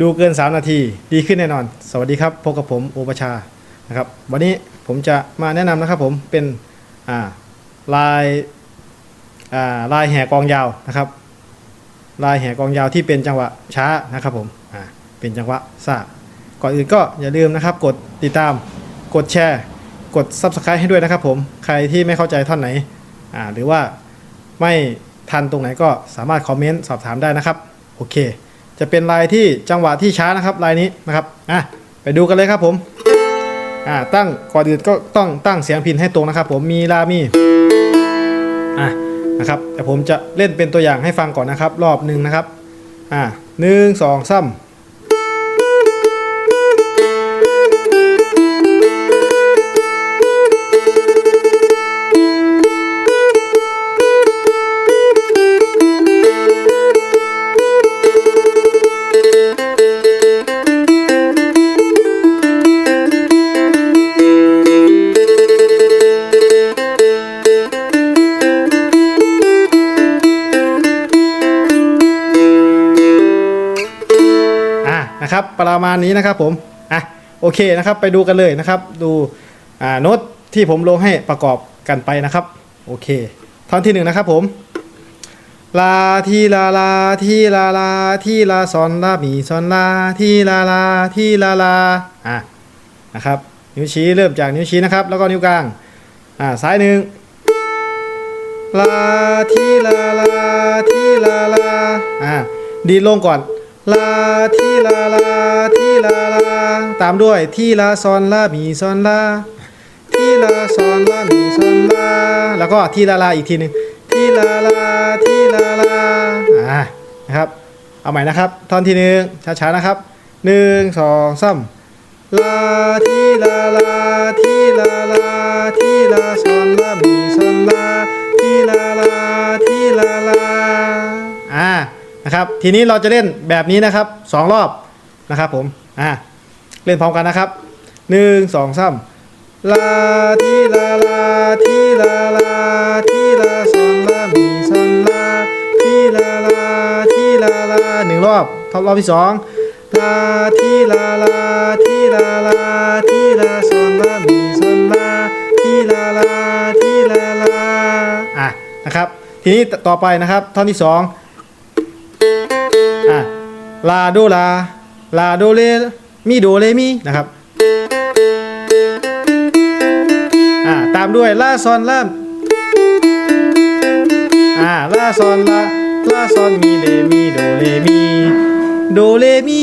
ดูเกิน 3 นาที ดีขึ้นแน่นอน สวัสดีครับพบกับผมโอปชานะครับวันนี้ผมจะมาแนะนำนะครับผมเป็นลายลายแห่กองยาวนะครับ ลายแห่กองยาวที่เป็นจังหวะช้านะครับผมเป็นจังหวะซ่าก่อนอื่นก็อย่าลืมนะครับกดติดตามกดแชร์ กด Subscribe ให้ด้วยนะครับผมใครที่ไม่เข้าใจท่อนไหนหรือว่าไม่ทันตรงไหนก็สามารถคอมเมนต์สอบถามได้นะครับ โอเค จะเป็นลายที่จังหวะที่ช้านะครับลายนี้นะครับอะไปดูกันเลยครับผมอ่าตั้งก่อนอื่นก็ต้องตั้งเสียงพินให้ตรงนะครับ ผมมีลามีอะนะครับแต่ผมจะเล่นเป็นตัวอย่างให้ฟังก่อนนะครับ รอบหนึ่งนะครับอ่าหนึ่งสองสาม นะครับ ประมาณนี้นะครับผมอะโอเคนะครับไปดูกันเลยนะครับ ดูอ่าโน้ตที่ผมลงให้ประกอบกันไปนะครับโอเคท่อนที่หนึ่งนะครับผมลาทีลาลาทีลาลาทีลาซอนลามีซอนลาทีลาลาทีลาลาอะนะครับนิ้วชี้เริ่มจากนิ้วชี้นะครับ แล้วก็นิ้วกลางอ่าซ้ายหนึ่งลาทีลาลาทีลาลาอ่าดีลงก่อน ลาทีลาลาทีลาลาตามด้วยทีลาซอนลามีซอนลาทีลาซอนลามีซอนลาแล้วก็ทีลาลาอีกทีหนึ่งทีลาลาทีลาลาอ่านะครับ เอาใหม่นะครับท่อนที่หนึ่งช้าๆนะครับหนึ่งสองสามลาทีลาลาทีลาลาทีลาซอน นะครับ ทีนี้เราจะเล่นแบบนี้นะครับสองรอบนะครับผมอ่าเล่นพร้อมกันนะครับหนึ่งสองสามลาทีลาลาทีลาลาทีลาซอนลามีซอนลาทีลาลาทีลาลาหนึ่งรอบทอบรอบที่สองลาทีลาลาทีลาลาทีลาซอนลามีซอนลาทีลาลาทีลาลาอะนะครับ ทีนี้ต่อไปนะครับท่อนที่สอง ลาโดลา ลาโดเลมีโดเลมีนะครับอ่าตามด้วยลาซอนลาอ่าลาซอนลาลาซอนมีเลมีโดเลมีโดเลมี